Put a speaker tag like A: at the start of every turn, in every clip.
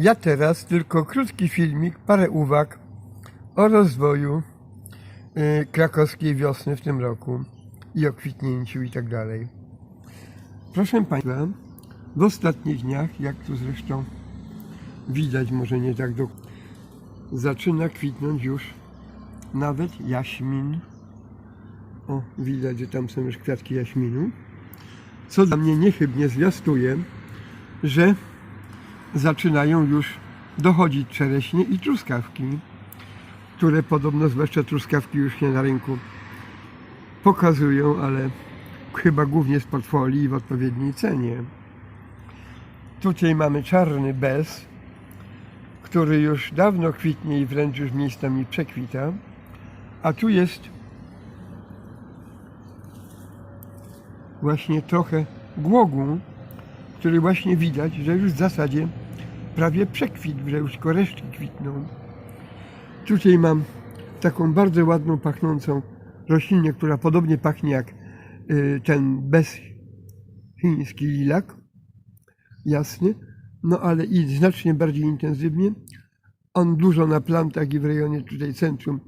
A: Ja teraz tylko krótki filmik, parę uwag o rozwoju y, krakowskiej wiosny w tym roku i o kwitnięciu i tak dalej. Proszę Państwa, w ostatnich dniach, jak tu zresztą widać, może nie tak do... zaczyna kwitnąć już nawet jaśmin. O, widać, że tam są już kwiatki jaśminu. Co dla mnie niechybnie zwiastuje, że zaczynają już dochodzić czereśnie i truskawki, które podobno, zwłaszcza truskawki już się na rynku pokazują, ale chyba głównie z portfolii i w odpowiedniej cenie. Tutaj mamy czarny bez, który już dawno kwitnie i wręcz już miejscami przekwita, a tu jest właśnie trochę głogu, który właśnie widać, że już w zasadzie prawie przekwitł, że już tylko resztki kwitną. Tutaj mam taką bardzo ładną, pachnącą roślinę, która podobnie pachnie jak y, ten bez chiński lilak, jasny, no ale i znacznie bardziej intensywnie. On dużo na plantach i w rejonie tutaj centrum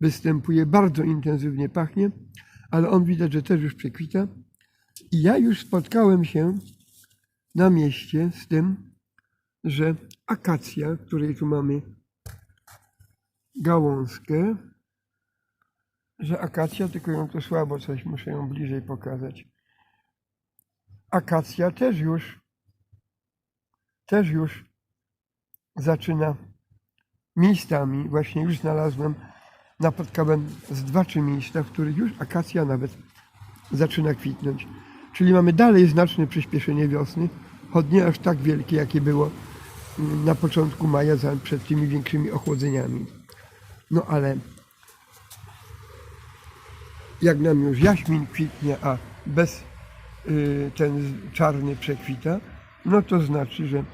A: występuje, bardzo intensywnie pachnie, ale on widać, że też już przekwita. I ja już spotkałem się na mieście z tym, że akacja, której tu mamy gałązkę, że akacja, tylko ją to słabo coś, muszę ją bliżej pokazać. Akacja też już, też już zaczyna miejscami, właśnie już znalazłem, napotkałem z dwa trzy miejsca, w których już akacja nawet zaczyna kwitnąć. Czyli mamy dalej znaczne przyspieszenie wiosny, choć nie aż tak wielkie, jakie było na początku maja przed tymi większymi ochłodzeniami. No ale jak nam już jaśmin kwitnie, a bez y, ten czarny przekwita, no to znaczy, że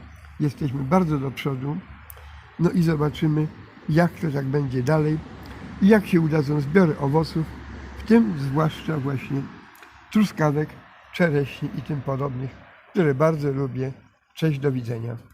A: jesteśmy bardzo do przodu. No i zobaczymy, jak to tak będzie dalej i jak się udadzą zbiory owoców, w tym zwłaszcza właśnie truskawek, czereśni i tym podobnych, które bardzo lubię. Cześć, do widzenia.